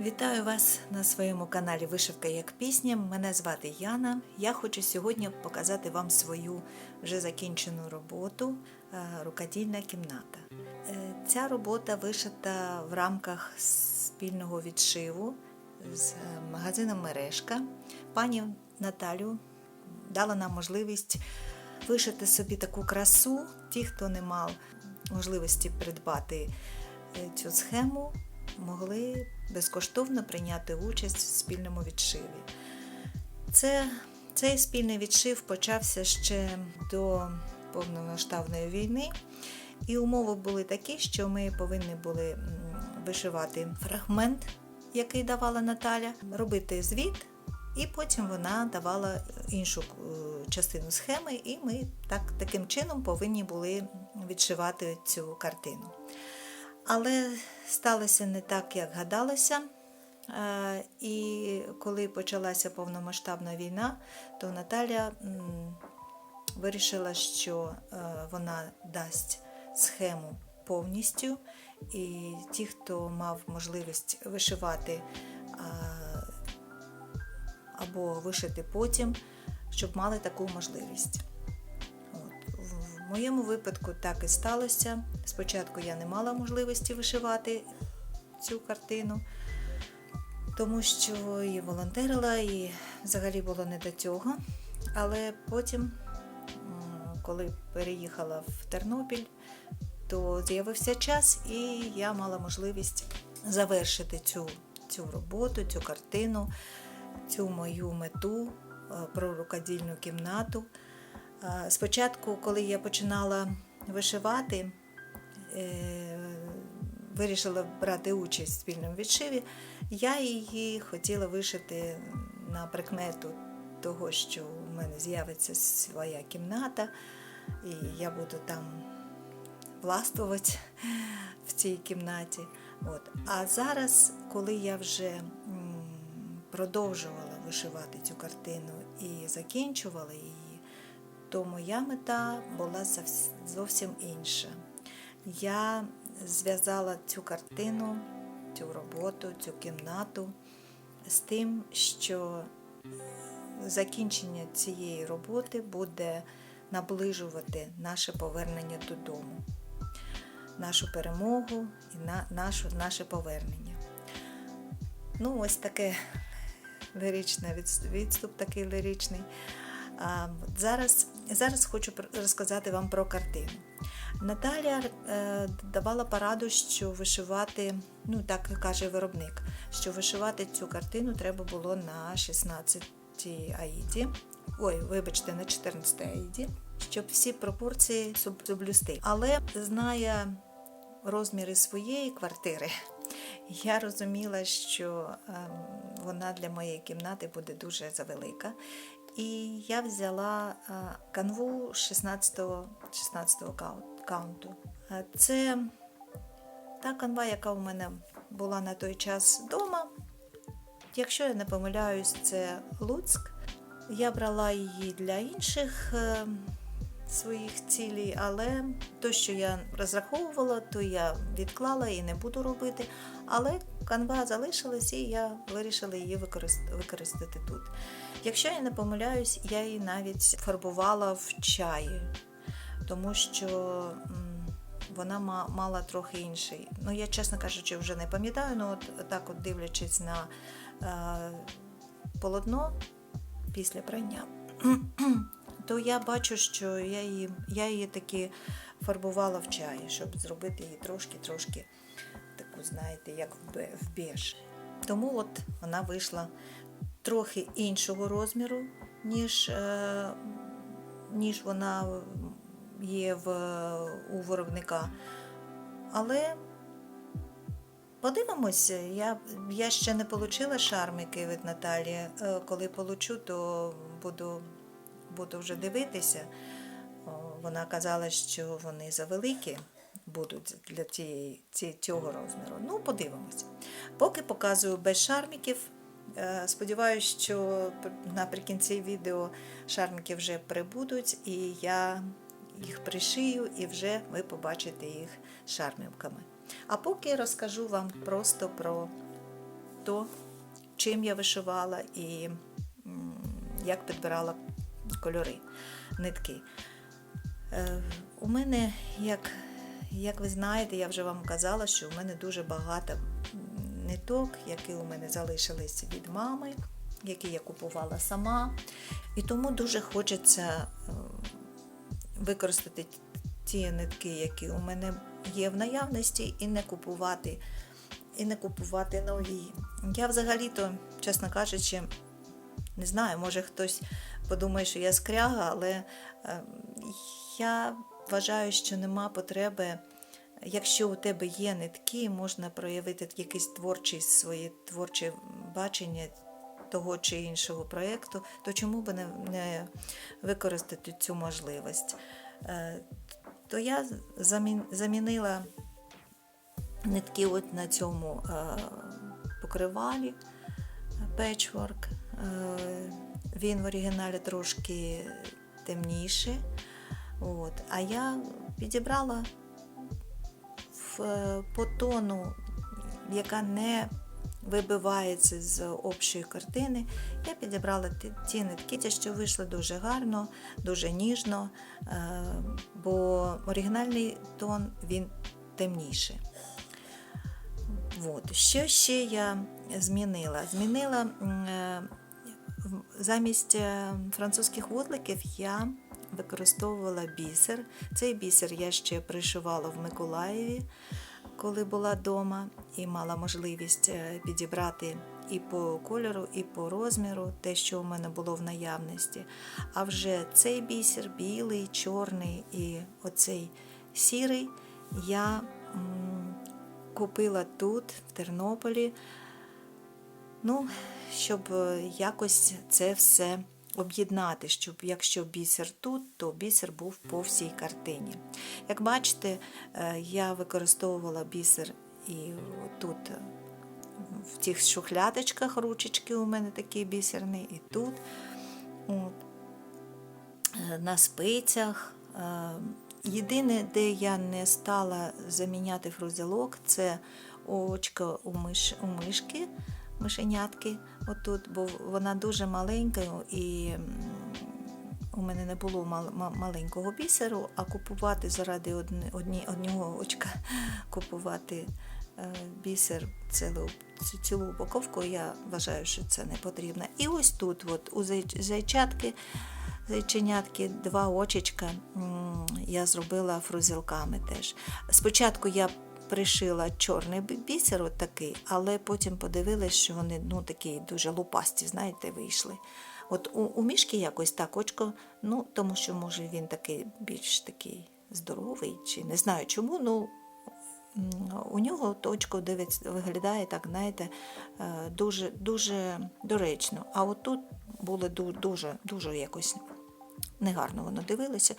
Вітаю вас на своєму каналі Вишивка як пісня. Мене звати Яна. Я хочу сьогодні показати вам свою вже закінчену роботу е, Рукодільна кімната. Е, Ця робота вишита в рамках спільного відшиву з магазином Мережка. Пані Наталю дала нам можливість вишити собі таку красу. Ті, хто не мав можливості придбати е, цю схему, могли безкоштовно прийняти участь в спільному відшиві. Це, цей спільний відшив почався ще до повномасштабної війни, і умови були такі, що ми повинні були вишивати фрагмент, який давала Наталя, робити звіт, і потім вона давала іншу е, частину схеми, і ми так, таким чином повинні були відшивати цю картину. Але сталося не так, як гадалося. Е, І коли почалася повномасштабна війна, то Наталя вирішила, що е, вона дасть схему повністю, і ті, хто мав можливість вишивати або вишити потім, щоб мали таку можливість. В моєму випадку так і сталося. Спочатку я не мала можливості вишивати цю картину, тому що і волонтерила, і взагалі було не до цього. Але потім, коли переїхала в Тернопіль, то з'явився час, і я мала можливість завершити цю, цю роботу, цю картину, цю мою мету е, про рукодільну кімнату. Спочатку, коли я починала вишивати, е, вирішила брати участь в спільному відшиві, я її хотіла вишити на прикмету того, що у мене з'явиться своя кімната, і я буду там властвувати в цій кімнаті. От. А зараз, коли я вже продовжувала вишивати цю картину і закінчувала її, то моя мета була зовсім інша. Я зв'язала цю картину, цю роботу, цю кімнату з тим, що закінчення цієї роботи буде наближувати наше повернення додому, нашу перемогу і на, нашу, наше повернення. Ну, ось таке ліричне відс- відступ, такий ліричний. Зараз, зараз хочу розказати вам про картину. Наталя е, давала пораду, що вишивати, ну так каже виробник, що вишивати цю картину треба було на 16 аїді. Ой, вибачте, на 14 аїді, щоб всі пропорції соблюсти. Але знає розміри своєї квартири, я розуміла, що ем, вона для моєї кімнати буде дуже завелика. І я взяла е, канву 16 16 каунту. Е, Це та канва, яка у мене була на той час вдома. Якщо я не помиляюсь, це Луцьк. Я брала її для інших е, своїх цілей, але то, що я розраховувала, то я відклала і не буду робити. Але канва залишилась, і я вирішила її використати тут. Якщо я не помиляюсь, я її навіть фарбувала в чаї, тому що вона мала трохи інший. Ну, я, чесно кажучи, вже не пам'ятаю, ну от так от дивлячись на е, полотно після прання, то я бачу, що я її, я її таки фарбувала в чаї, щоб зробити її трошки-трошки таку, знаєте, як в беж. Тому от вона вийшла трохи іншого розміру, ніж, е, ніж вона є в, у виробника. Але подивимося, я, я ще не отримала шармики від Наталі. Е, Коли получу, то буду, буду вже дивитися. Вона казала, що вони завеликі будуть для цієї, цього розміру. Ну, подивимося. Поки показую без шарміків. Е, Сподіваюсь, що наприкінці відео шармики вже прибудуть, і я їх пришию, і вже ви побачите їх шармівками. А поки розкажу вам просто про то, чим я вишивала і як підбирала кольори, нитки. Е, У мене, як, як ви знаєте, я вже вам казала, що у мене дуже багато ниток, які у мене залишились від мами, які я купувала сама. І тому дуже хочеться е, використати ті нитки, які у мене є в наявності, і не купувати, і не купувати нові. Я взагалі-то, чесно кажучи, не знаю, може хтось подумає, що я скряга, але е, я вважаю, що нема потреби. Якщо у тебе є нитки, можна проявити якесь творче своє творче бачення того чи іншого проєкту, то чому би не, використати цю можливість? Е, То я замін- замінила нитки от на цьому е, покривалі печворк. Він в оригіналі трошки темніший. От. А я підібрала е, по тону, яка не вибивається з общої картини. Я підібрала ті, ті що вийшли дуже гарно, дуже ніжно, е, бо оригінальний тон він темніший. От. Що ще я змінила? Змінила е, замість е, французьких вудликів я використовувала бісер. Цей бісер я ще пришивала в Миколаєві, коли була вдома, і мала можливість е, підібрати і по кольору, і по розміру те, що у мене було в наявності. А вже цей бісер, білий, чорний і оцей сірий, я купила тут, в Тернополі. Ну, щоб е, якось це все об'єднати, щоб якщо бісер тут, то бісер був по всій картині. Як бачите, е, я використовувала бісер і тут е, в тих шухлядочках ручечки у мене такі бісерні, і тут. От. Е, На спицях. Єдине, де я не стала заміняти фрузелок, це очко у, миш, у мишки, мишенятки, отут, бо вона дуже маленька і у мене не було мал- маленького бісеру, а купувати заради одні, одного очка купувати е, бісер цілу, цілу упаковку, я вважаю, що це не потрібно. І ось тут, от, у зайчатки, зайченятки, два очечка я зробила фрузелками теж. Спочатку я пришила чорний бісер, от такий, але потім подивилась, що вони ну, такі дуже лупасті, знаєте, вийшли. От у, у мішки якось так очко, ну тому що може він такий більш такий здоровий, чи не знаю чому. ну у нього точко виглядає так, знаєте, е, дуже, дуже доречно. А отут було ду- дуже, дуже якось негарно воно дивилося.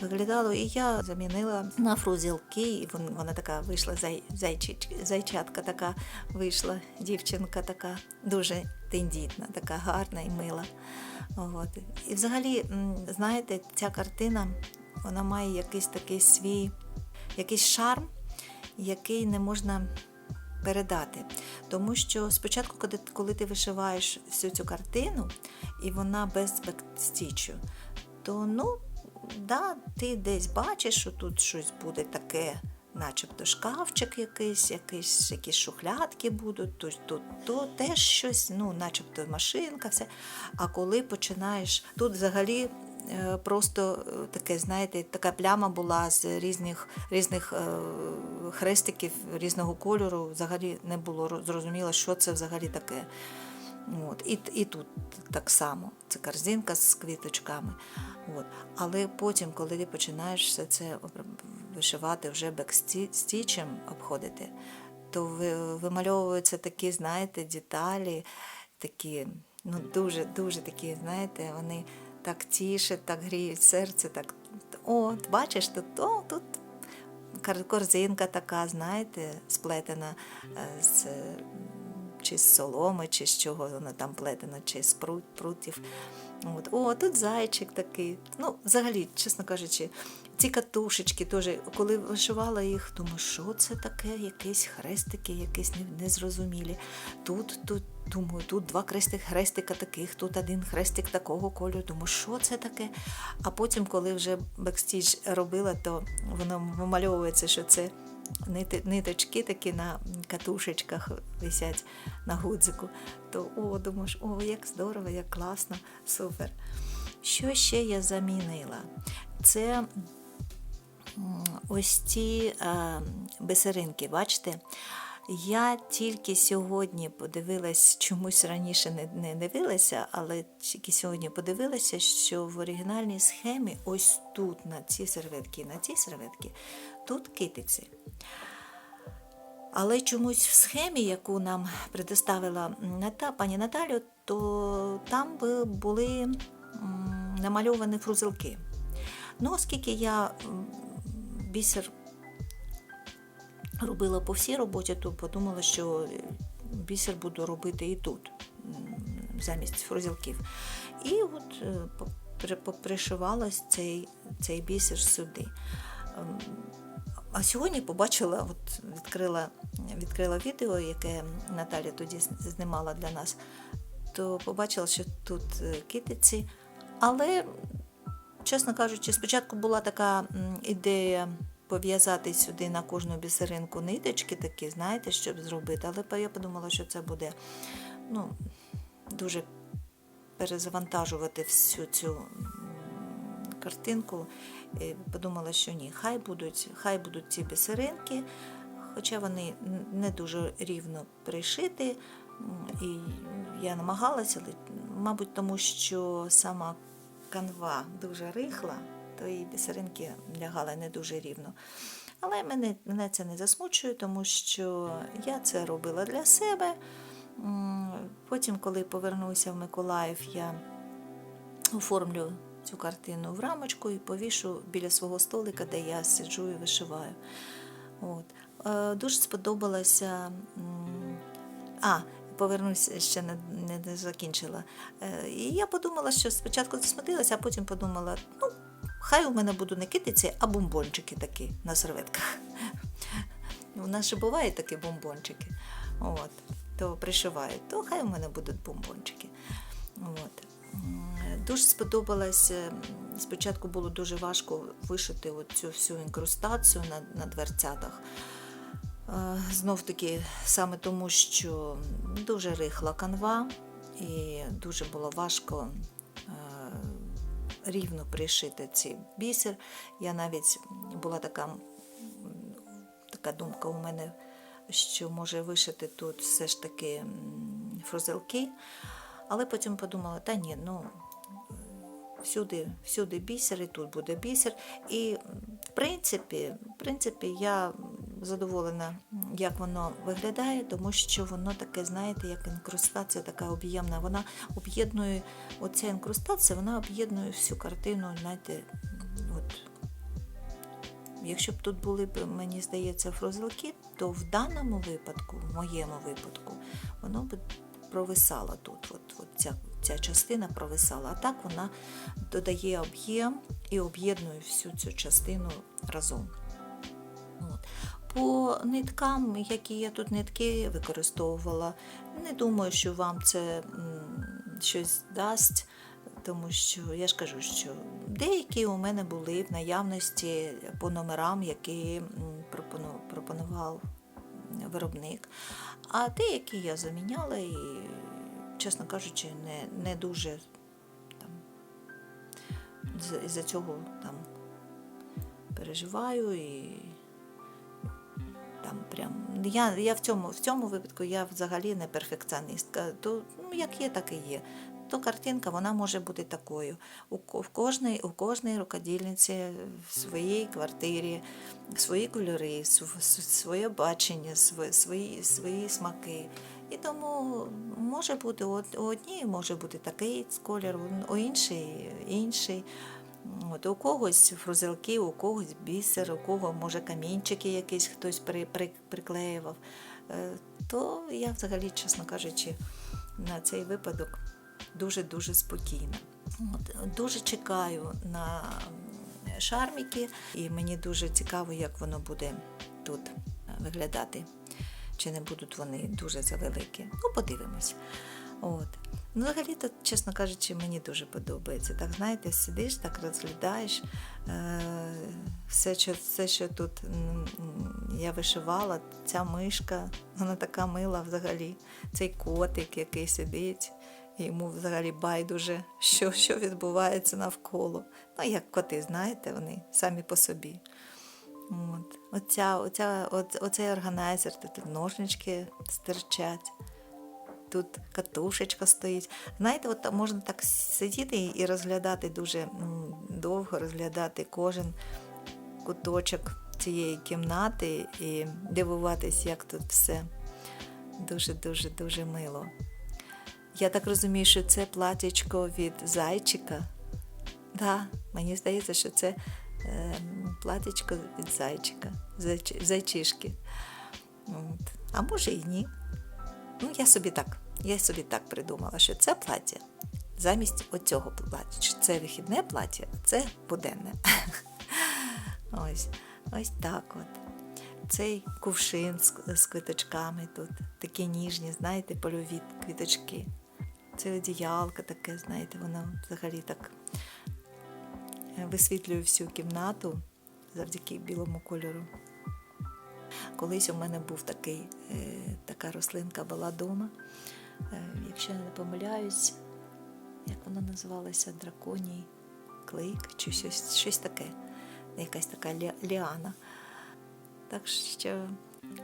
Виглядало, і я замінила на фрузілки, і вона така вийшла, зай, зайчич- зайчатка така вийшла, дівчинка така, дуже тендітна, така гарна і мила. От. І взагалі, знаєте, ця картина вона має якийсь такий свій, якийсь шарм, який не можна передати. Тому що спочатку, коли, ти вишиваєш всю цю картину, і вона без бекстічу, то ну, да, ти десь бачиш, що тут щось буде таке, начебто шкафчик якийсь, якийсь, якісь шухлядки будуть, тут, тут, то теж щось, ну, начебто машинка, все. А коли починаєш, тут взагалі е, просто е, таке, знаєте, така пляма була з різних, різних е, хрестиків різного кольору, взагалі не було зрозуміло, що це взагалі таке. От. І, і тут так само. Це корзинка з квіточками. От. Але потім, коли ти починаєш все це вишивати вже бекстічем обходити, то вимальовуються такі, знаєте, деталі, такі, ну дуже, дуже такі, знаєте, вони так тішать, так гріють серце, так. От, бачиш, тут, о, тут корзинка така, знаєте, сплетена е, з чи з соломи, чи з чого воно там плетено, чи з прут, прутів. От. О, тут зайчик такий. Ну, взагалі, чесно кажучи, ці катушечки теж, коли вишивала їх, думаю, що це таке, якісь хрестики, якісь незрозумілі. Тут, тут, думаю, тут два хрестик, хрестика таких, тут один хрестик такого кольору. Думаю, що це таке? А потім, коли вже бекстіж робила, то воно вимальовується, що це ниточки такі на катушечках висять на гудзику. То о, думаєш, о, як здорово, як класно, супер. Що ще я замінила? Це ось ці е, бисеринки, бачите? Я тільки сьогодні подивилась, чомусь раніше не, не дивилася, але тільки сьогодні подивилася, що в оригінальній схемі ось тут, на ці серветки, на ці серветки, тут китиці. Але чомусь в схемі, яку нам предоставила пані Наталю, то там були намальовані фрузелки. Ну, оскільки я бісер робила по всій роботі, то подумала, що бісер буду робити і тут, замість фрузелків. І от е, попришивалась цей, цей бісер сюди. А сьогодні побачила, от відкрила, відкрила відео, яке Наталя тоді знімала для нас, то побачила, що тут е, китиці. Але, чесно кажучи, спочатку була така ідея пов'язати сюди на кожну бісеринку ниточки такі, знаєте, щоб зробити. Але я подумала, що це буде ну, дуже перезавантажувати всю цю картинку. Подумала, що ні, хай будуть, хай будуть ці бісеринки, хоча вони не дуже рівно пришиті. М, І я намагалася, але, мабуть, тому що сама канва дуже рихла, то і бісеринки лягали не дуже рівно. Але мене, мене це не засмучує, тому що я це робила для себе. Потім, коли повернуся в Миколаїв, я оформлю цю картину в рамочку і повішу біля свого столика, де я сиджу і вишиваю. От. Е, Дуже сподобалося. А, повернуся, ще не, не, закінчила. Е, І я подумала, що спочатку засмутилася, а потім подумала, ну, хай у мене будуть не китиці, а бомбончики такі на серветках. У нас же бувають такі бомбончики. От. То пришивають, то хай у мене будуть бомбончики. От. Дуже сподобалось. е, Спочатку було дуже важко вишити цю всю інкрустацію на, на дверцятах. Е, Знов таки, саме тому, що дуже рихла канва, і дуже було важко е, рівно пришити цей бісер. Я навіть була така, така думка у мене, що може вишити тут все ж таки м, фрузелки. Але потім подумала, та ні, ну всюди, всюди бісер, і тут буде бісер. І в принципі, в принципі, я задоволена, як воно виглядає, тому що воно таке, знаєте, як інкрустація така об'ємна. Вона об'єднує, оця інкрустація, вона об'єднує всю картину, знаєте, от. Якщо б тут були б, мені здається, фрозелки, то в даному випадку, в моєму випадку, воно б провисало тут. От, от ця, ця частина провисала. А так вона додає об'єм і об'єднує всю цю частину разом. От. По ниткам, які я тут нитки використовувала, не думаю, що вам це щось дасть, тому що я ж кажу, що деякі у мене були в наявності по номерам, які пропонував виробник. А деякі я заміняла і, чесно кажучи, не, не дуже там, із-за цього там переживаю і там прям. Я, я в, цьому, в цьому випадку я взагалі не перфекціоністка. То ну, як є, так і є. То картинка вона може бути такою. У, в кожній, у кожній рукодільниці в своїй квартирі свої кольори, своє бачення, св- свої, свої смаки. І тому може бути у одній може бути такий колір, у інший інший. От, у когось фрузелки, у когось бісер, у кого може камінчики якісь хтось при, при, приклеював. е, то я взагалі, чесно кажучи, на цей випадок дуже-дуже спокійна. Дуже чекаю на шарміки, і мені дуже цікаво, як воно буде тут виглядати. Чи не будуть вони дуже завеликі. Ну, подивимось. От. Ну, взагалі, то, чесно кажучи, мені дуже подобається. Так, знаєте, сидиш, так розглядаєш е, все, що, все, що тут я вишивала, ця мишка, вона така мила взагалі. Цей котик, який сидить, йому взагалі байдуже, що, що відбувається навколо. Ну, як коти, знаєте, вони самі по собі. От. Оця, оця, оцей органайзер, тут ножнички стирчать, тут катушечка стоїть. Знаєте, от можна так сидіти і розглядати дуже довго, розглядати кожен куточок цієї кімнати і дивуватись, як тут все дуже-дуже дуже мило. Я так розумію, що це платічко від зайчика. Да, мені здається, що це платічко від зайчика, зайч- зайчишки. От. А може і ні. Ну, я собі так, я собі так придумала, що це плаття замість оцього плаття. Це вихідне плаття, а це буденне. Ось, ось так от. Цей кувшин з квіточками тут, такі ніжні, знаєте, польові квіточки. Це одіялка таке, знаєте, воно взагалі так е, висвітлює всю кімнату завдяки білому кольору. Колись у мене був такий, е, така рослинка була вдома. Е, якщо я не помиляюсь, як вона називалася? Драконій клик чи щось, щось таке. Якась така лі- ліана. Так що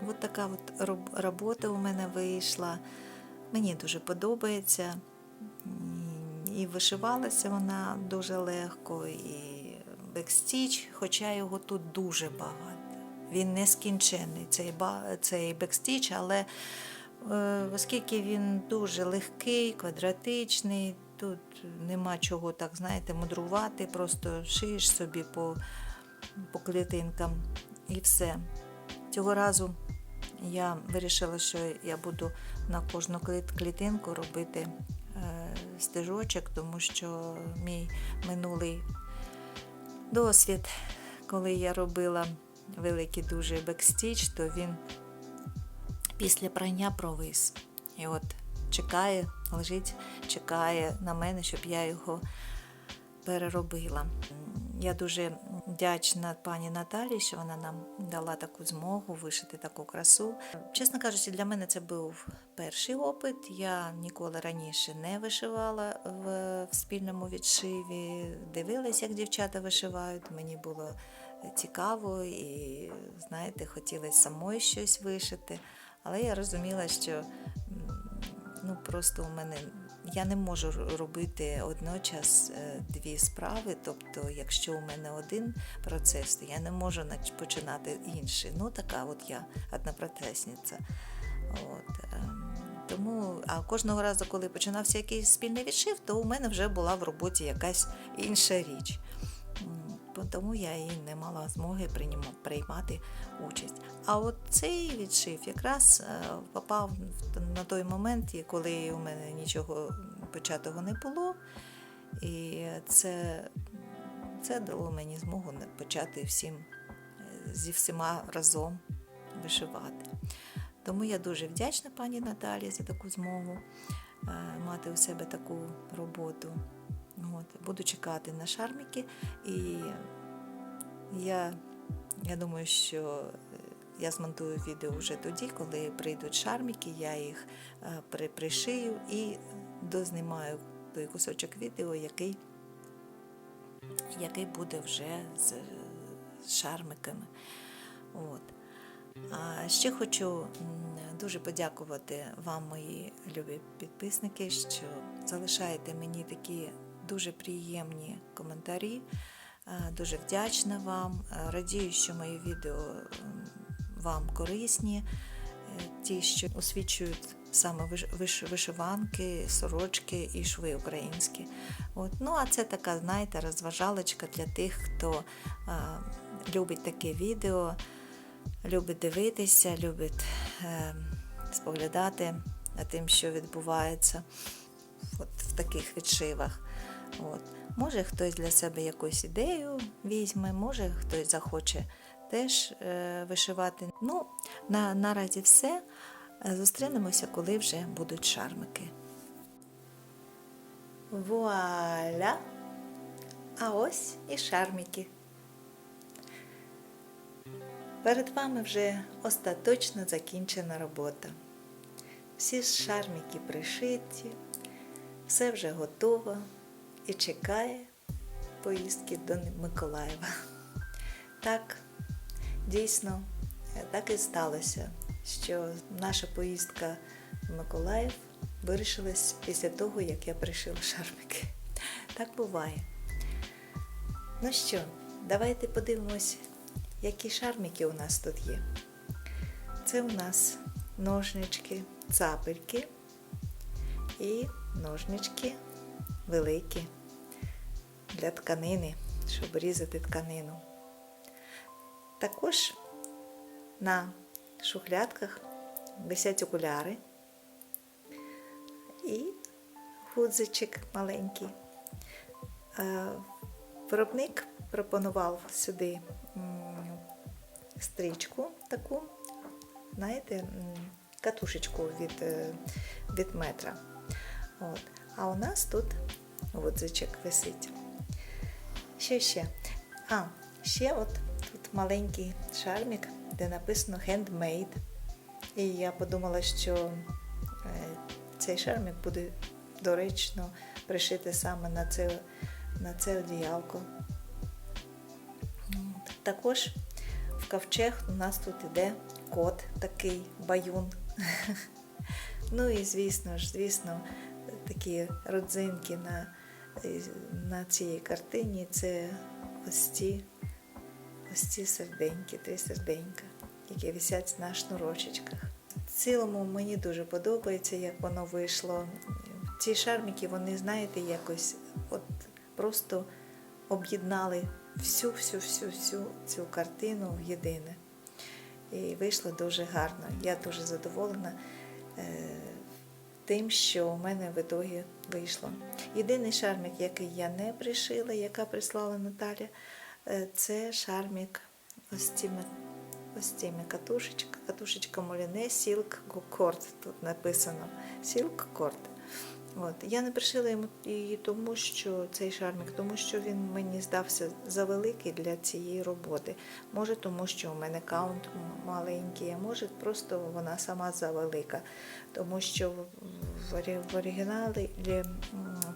от така от робота у мене вийшла. Мені дуже подобається. І вишивалася вона дуже легко, і бекстіч, хоча його тут дуже багато. Він нескінченний, цей, цей бекстіч, але е, оскільки він дуже легкий, квадратичний, тут нема чого так, знаєте, мудрувати, просто шиєш собі по, по клітинкам і все. Цього разу я вирішила, що я буду на кожну клітинку робити стежочок, тому що мій минулий досвід, коли я робила великий дуже бекстіч, то він після прання провис. І от чекає, лежить, чекає на мене, щоб я його переробила. Я дуже вдячна пані Наталі, що вона нам дала таку змогу вишити таку красу. Чесно кажучи, для мене це був перший опит. Я ніколи раніше не вишивала в, спільному відшиві. Дивилась, як дівчата вишивають. Мені було цікаво і, знаєте, хотілося самої щось вишити. Але я розуміла, що ну, просто у мене я не можу робити одночас е, дві справи. Тобто, якщо у мене один процес, то я не можу починати інший. Ну, така от я однопроцесниця. От, ем, тому, а кожного разу, коли починався якийсь спільний відшив, то у мене вже була в роботі якась інша річ. Тому я і не мала змоги приймати участь. А от цей відшив якраз е, попав на той момент, коли у мене нічого початого не було. І це, це дало мені змогу почати всім е, зі всіма разом вишивати. Тому я дуже вдячна пані Наталі за таку змогу е, мати у себе таку роботу. От, буду чекати на шарміки, і я, я думаю, що е, я змонтую відео вже тоді, коли прийдуть шарміки, я їх е, пришию і дознімаю той кусочок відео, який, який буде вже з, з шармиками. От. А ще хочу дуже подякувати вам, мої любі підписники, що залишаєте мені такі дуже приємні коментарі. Е, Дуже вдячна вам. Е, Радію, що мої відео вам корисні, Е, ті, що освічують саме виш- виш- вишиванки, сорочки і шви українські. От. Ну, а це така, знаєте, розважалочка для тих, хто е, любить таке відео. любить дивитися, любить е, споглядати тим, що відбувається от, в таких відшивах. От. Може хтось для себе якусь ідею візьме, може хтось захоче теж е, вишивати. Ну, на, наразі все. Зустрінемося, коли вже будуть шармики. Вуаля! А ось і шармики. Перед вами вже остаточно закінчена робота. Всі шармики пришиті, все вже готово і чекає поїздки до Миколаєва. Так, дійсно, так і сталося, що наша поїздка в Миколаїв вирішилась після того, як я пришила шармики. Так буває. Ну що, давайте подивимось, які шармики у нас тут є. Це у нас ножнички, цапельки і ножнички великі для тканини, щоб різати тканину. Також на шухлядках висять окуляри і гудзичок маленький. Е, Виробник пропонував сюди стрічку таку, знаєте, катушечку від, е, від метра. От. А у нас тут гудзичок висить. Що ще? А, ще от тут маленький шармік, де написано handmade. І я подумала, що е, цей шармік буде доречно пришити саме на це, на це одіялко. Також в ковчег у нас тут іде кот такий баюн. Ну і звісно ж, звісно, такі родзинки на, на цій картині це ось ці, ось ці серденьки, три серденька, які висять на шнурочечках. В цілому мені дуже подобається, як воно вийшло. Ці шармики, вони, знаєте, якось от просто об'єднали всю, всю, всю, всю цю картину в єдине. І вийшло дуже гарно. Я дуже задоволена е, тим, що у мене в ітогі вийшло. Єдиний шармік, який я не пришила, яка прислала Наталя, е, це шармік ось цими, ось цими катушечка, катушечка Моліне Silk Cord, тут написано Silk Cord. От. Я не пришила йому її тому, що цей шармік, тому що він мені здався завеликий для цієї роботи. Може, тому що у мене каунт маленький, а може просто вона сама завелика. Тому що в оригіналі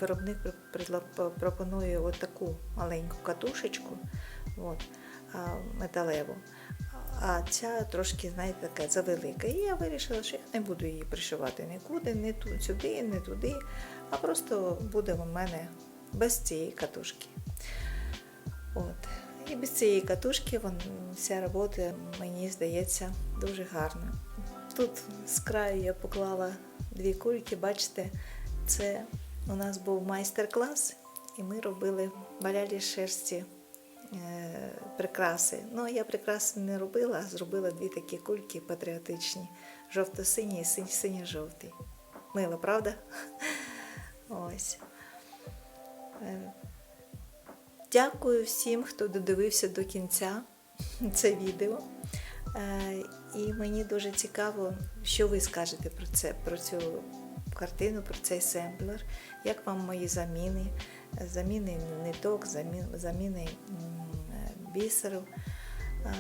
виробник пропонує отаку маленьку катушечку от, металеву. А ця трошки, знаєте, така завелика. І я вирішила, що я не буду її пришивати нікуди, не ту, сюди, не туди, а просто буде у мене без цієї катушки. От. І без цієї катушки вон, вся робота, мені здається, дуже гарна. Тут з краю я поклала дві кульки, бачите, це у нас був майстер-клас, і ми робили валяли шерсті прикраси. Ну, я прикраси не робила, а зробила дві такі кульки патріотичні: жовто-синій і синьо-жовтий. Мило, правда? Ось. Е, Дякую всім, хто додивився до кінця це відео. Е, І мені дуже цікаво, що ви скажете про це, про цю картину, про цей семплер. Як вам мої заміни, заміни ниток, замі- заміни м, бісеру. Е,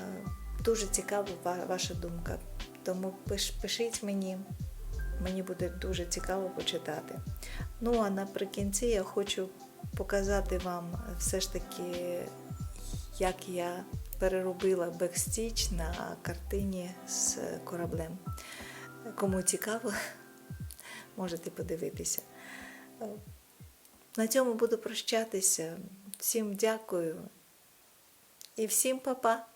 Дуже цікава ваша думка. Тому пишіть мені, мені буде дуже цікаво почитати. Ну а наприкінці я хочу показати вам все ж таки, як я переробила бекстіч на картині з кораблем. Кому цікаво, можете подивитися. На цьому буду прощатися. Всім дякую і всім па-па!